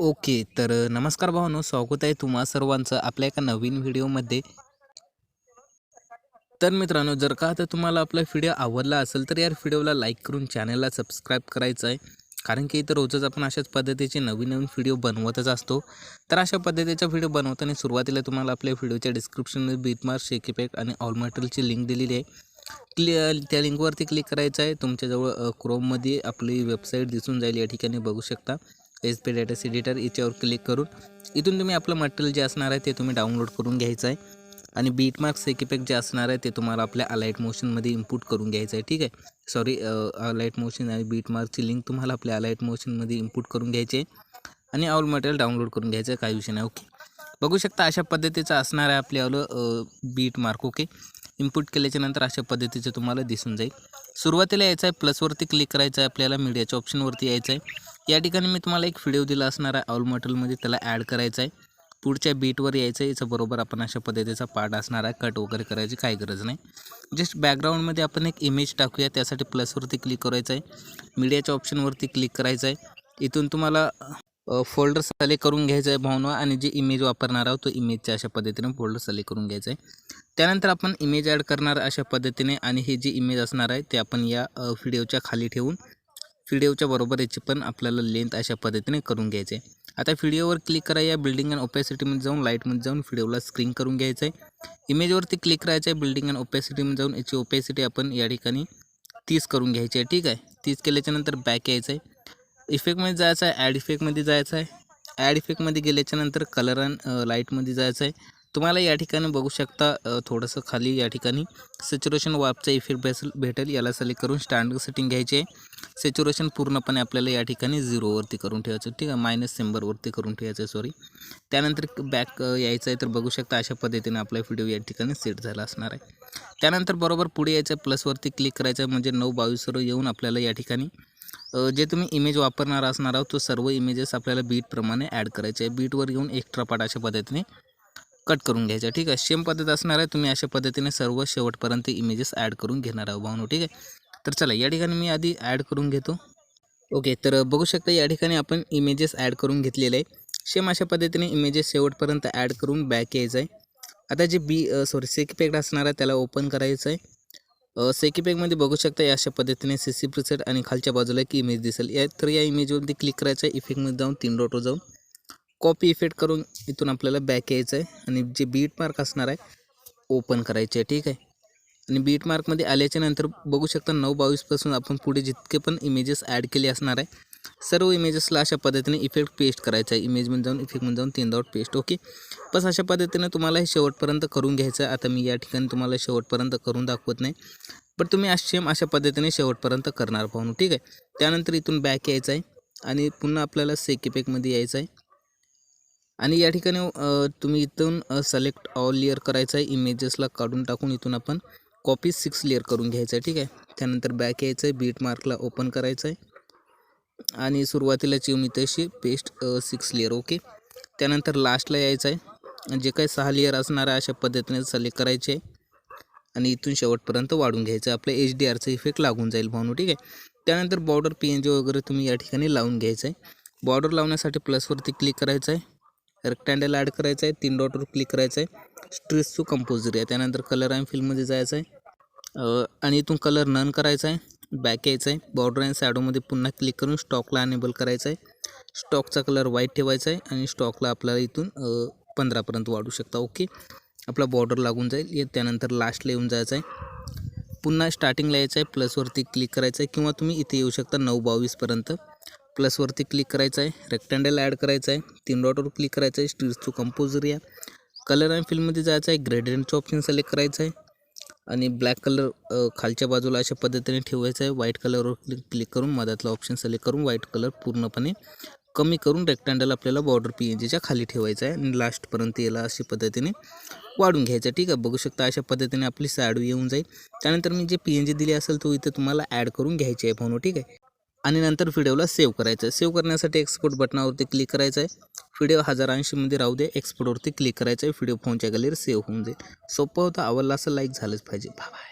Okay तर नमस्कार भावानो स्वागत आहे तुम्हा सर्वांचं आपल्या एका नवीन व्हिडिओमध्ये. तर मित्रांनो जर का आता तुम्हाला आपला व्हिडिओ आवडला असेल तर यार व्हिडिओला लाईक करून चॅनलला सबस्क्राईब करायचं आहे. कारण की इथं रोजच आपण अशाच पद्धतीचे नवीन नवीन व्हिडिओ बनवतच असतो. तर अशा पद्धतीचा व्हिडिओ बनवताना सुरुवातीला तुम्हाला आपल्या व्हिडिओच्या डिस्क्रिप्शनमध्ये बीटमार्क शेकीपॅक आणि ऑल मटेरियलची लिंक दिलेली आहे. क्लि त्या लिंकवरती क्लिक करायचं आहे. तुमच्याजवळ क्रोममध्ये आपली वेबसाईट दिसून जाईल या ठिकाणी बघू शकता. पी डेटस एडिटर याच्यावर क्लिक करून इथून तुम्ही आपलं मटेरियल जे असणार आहे ते तुम्ही डाउनलोड करून घ्यायचं आहे. आणि बीटमार्क्स एक इफेक्ट जे असणार आहे ते तुम्हाला आपल्या अलाईट मोशनमध्ये इम्पुट करून घ्यायचं आहे ठीक आहे? सॉरी अलाईट मोशन आणि बीटमार्कची लिंक तुम्हाला आपल्या अलाईट मोशनमध्ये इम्पुट करून घ्यायची आहे. आणि ऑल मटेरियल डाउनलोड करून घ्यायचं आहे काही विषय नाही ओके बघू शकता अशा पद्धतीचं असणार आहे आपल्याला बीट मार्क ओके इनपुट केल्याच्यानंतर अशा पद्धतीचं तुम्हाला दिसून जाईल. सुरुवातीला यायचं आहे प्लसवरती क्लिक करायचं आहे आपल्याला मीडियाच्या ऑप्शनवरती यायचं आहे. या ठिकाणी मी तुम्हाला एक व्हिडिओ दिला असणार आहे ऑल मटेरियलमध्ये त्याला ॲड करायचं आहे पुढच्या बीटवर यायचं आहे याचं बरोबर आपण अशा पद्धतीचा पार्ट असणार आहे कट वगैरे करायची काही गरज नाही. जस्ट बॅकग्राऊंडमध्ये आपण एक इमेज टाकूया त्यासाठी प्लसवरती क्लिक करायचं आहे मीडियाच्या ऑप्शनवरती क्लिक करायचं आहे इथून तुम्हाला फोल्डर सिलेक्ट करून घ्यायचं आहे भावना आणि जे इमेज वापरणार आहोत तो इमेजच्या अशा पद्धतीने फोल्डर सिलेक्ट करून घ्यायचं आहे त्यानंतर आपण इमेज ॲड करणार अशा पद्धतीने आणि हे जी इमेज असणार आहे ते आपण या व्हिडिओच्या खाली ठेवून व्हिडिओच्या बरोबर याची पण आपल्याला लेंथ अशा पद्धतीने करून घ्यायचे. आहे आता व्हिडिओवर क्लिक करा या बिल्डिंग अँड ओपॅसिटीमध्ये जाऊन लाईटमध्ये जाऊन व्हिडिओला स्क्रीन करून घ्यायचं आहे इमेजवरती क्लिक करायचं आहे बिल्डिंग अँड ओपॅसिटीमध्ये जाऊन याची ओपॅसिटी आपण या ठिकाणी तीस करून घ्यायची आहे ठीक आहे? तीस केल्याच्यानंतर बॅक यायचं आहे इफेक्टमध्ये जायचं आहे ॲड इफेक्टमध्ये जायचं आहे ॲड इफेक्टमध्ये गेल्याच्यानंतर कलर अँड लाईटमध्ये जायचं आहे तुम्हाला या ठिकाणी बघू शकता थोडंसं खाली या ठिकाणी सॅच्युरेशन वापचा इफेक्ट बेसल भेटेल. याला सिलेक्ट करून स्टँडर्ड सेटिंग घ्यायची आहे. सॅच्युरेशन पूर्णपणे आपल्याला या ठिकाणी झिरोवरती करून ठेवायचं ठीक आहे? मायनस शंभरवरती करून ठेवायचं सॉरी त्यानंतर बॅक यायचं आहे तर बघू शकता अशा पद्धतीने आपला व्हिडिओ या ठिकाणी सेट झाला असणार आहे. त्यानंतर बरोबर पुढे यायचं प्लसवरती क्लिक करायचं आहे म्हणजे नऊ बावीसवर येऊन आपल्याला या ठिकाणी जे तुम्ही इमेज वापरणार असणार आहोत तो सर्व इमेजेस आपल्याला बीटप्रमाणे ॲड करायचे आहे. बीटवर येऊन एक्स्ट्रा पाट अशा पद्धतीने कट करून घ्यायचा ठीक आहे? सेम पद्धत असणार आहे. तुम्ही अशा पद्धतीने सर्व शेवटपर्यंत इमेजेस ॲड करून घेणार आहोत भावनो. ठीक आहे? तर चला या ठिकाणी मी आधी ॲड करून घेतो. ओके तर बघू शकता या ठिकाणी आपण इमेजेस ॲड करून घेतलेले आहे. सेम अशा पद्धतीने इमेजेस शेवटपर्यंत ॲड करून बॅक यायचं आहे. आता जे बी सॉरी सेकिपॅक्ट असणार आहे त्याला ओपन करायचं आहे. सेकिपॅकमध्ये बघू शकता या अशा पद्धतीने सी सी प्रिसेट आणि खालच्या बाजूला एक इमेज दिसेल. या तर या इमेजवरती क्लिक करायचं आहे. इफेक्टमध्ये जाऊन तीन डॉटवर जाऊन. कॉपी इफेक्ट करून इथून आपल्याला बॅक यायचं आहे. आणि जे बीट मार्क असणार आहे ओपन करायचे आहे. ठीक आहे? आणि बीट मार्कमध्ये आल्याच्यानंतर बघू शकता नऊ बावीसपासून आपण पुढे जितके पण इमेजेस ॲड केले असणार आहे सर्व इमेजेसला अशा पद्धतीने इफेक्ट पेस्ट करायचा आहे. इमेजमध्ये जाऊन इफेक्टमध्ये जाऊन तीन डॉट पेस्ट ओके बस अशा पद्धतीने तुम्हाला हे शेवटपर्यंत करून घ्यायचं आहे. आता मी या ठिकाणी तुम्हाला शेवटपर्यंत करून दाखवत नाही. पण तुम्ही सेम अशा पद्धतीने शेवटपर्यंत करणार पाहून ठीक आहे? त्यानंतर इथून बॅक यायचं आहे. आणि पुन्हा आपल्याला सेकिपॅकमध्ये यायचं आहे. आणि या ठिकाणी तुम्ही इथून सिलेक्ट ऑल लेअर करायचं आहे. इमेजेसला काढून टाकून इथून आपण कॉपी सिक्स लेअर करून घ्यायचं आहे ठीक आहे? त्यानंतर बॅक यायचं आहे बीट मार्कला ओपन करायचं आहे. आणि सुरुवातीला येऊन इथे अशी पेस्ट सिक्स लेअर ओके त्यानंतर लास्टला यायचं आहे. जे काही सहा लेअर असणार आहे अशा पद्धतीने सिलेक्ट करायचे आहे. आणि इथून शेवटपर्यंत वाढून घ्यायचं आपलं एच डी आरचं इफेक्ट लागून जाईल भावनो ठीक आहे? त्यानंतर बॉर्डर पी एन जी वगैरे तुम्ही या ठिकाणी लावून घ्यायचं आहे. बॉर्डर लावण्यासाठी प्लसवरती क्लिक करायचं आहे. रेक्टँडल ॲड करायचं आहे. तीन डॉटवर क्लिक करायचं आहे. स्ट्रेस टू कंपोजरी आहे. त्यानंतर कलर अँड फिल्ममध्ये जायचं आहे. आणि इथून कलर नन करायचा आहे. बॅक यायचं आहे. बॉर्डर अँड शॅडोमध्ये पुन्हा क्लिक करून स्टॉकला अनेबल करायचं आहे. स्टॉकचा कलर व्हाईट ठेवायचा आहे. आणि स्टॉकला आपल्याला इथून पंधरापर्यंत वाढू शकता. ओके आपला बॉर्डर लागून जाईल. ये त्यानंतर लास्टला येऊन जायचं आहे. पुन्हा स्टार्टिंगला यायचं आहे. प्लसवरती क्लिक करायचं आहे. किंवा तुम्ही इथे येऊ शकता नऊ बावीसपर्यंत प्लसवरती क्लिक करायचं आहे. रेक्टँडल ॲड करायचं आहे. तीन डॉटवर क्लिक करायचं आहे. स्टील्स टू कंपोजर या. कलर अँड फिल्ममध्ये जायचं आहे. ग्रेडियंटचं ऑप्शन सिलेक्ट करायचं आहे. आणि ब्लॅक कलर खालच्या बाजूला अशा पद्धतीने ठेवायचं आहे. व्हाईट कलरवर क्लिक क्लिक करून मधातला ऑप्शन सिलेक्ट करून व्हाईट कलर पूर्णपणे कमी करून रेक्टँडल आपल्याला बॉर्डर पी एन जीच्या खाली ठेवायचं आहे. आणि लास्टपर्यंत याला अशा पद्धतीने वाढून घ्यायचं आहे. ठीक आहे. बघू शकता अशा पद्धतीने आपली साडू येऊन जाईल. त्यानंतर मी जे पी एन जी दिली असेल तो इथं तुम्हाला ॲड करून घ्यायची आहे. फोनो हो. ठीक आहे. आणि नंतर व्हिडिओला सेव्ह करायचं आहे. सेव्ह करण्यासाठी एक्सपोर्ट बटनावरती क्लिक करायचं आहे. व्हिडिओ हजार ऐंशीमध्ये राहू दे एक्सपोर्टवरती क्लिक करायचं आहे. व्हिडिओ फोनच्या गॅलरीवर सेव्ह होऊन जाईल सोपं होतं आवडला असं लाईक झालंच पाहिजे. बाय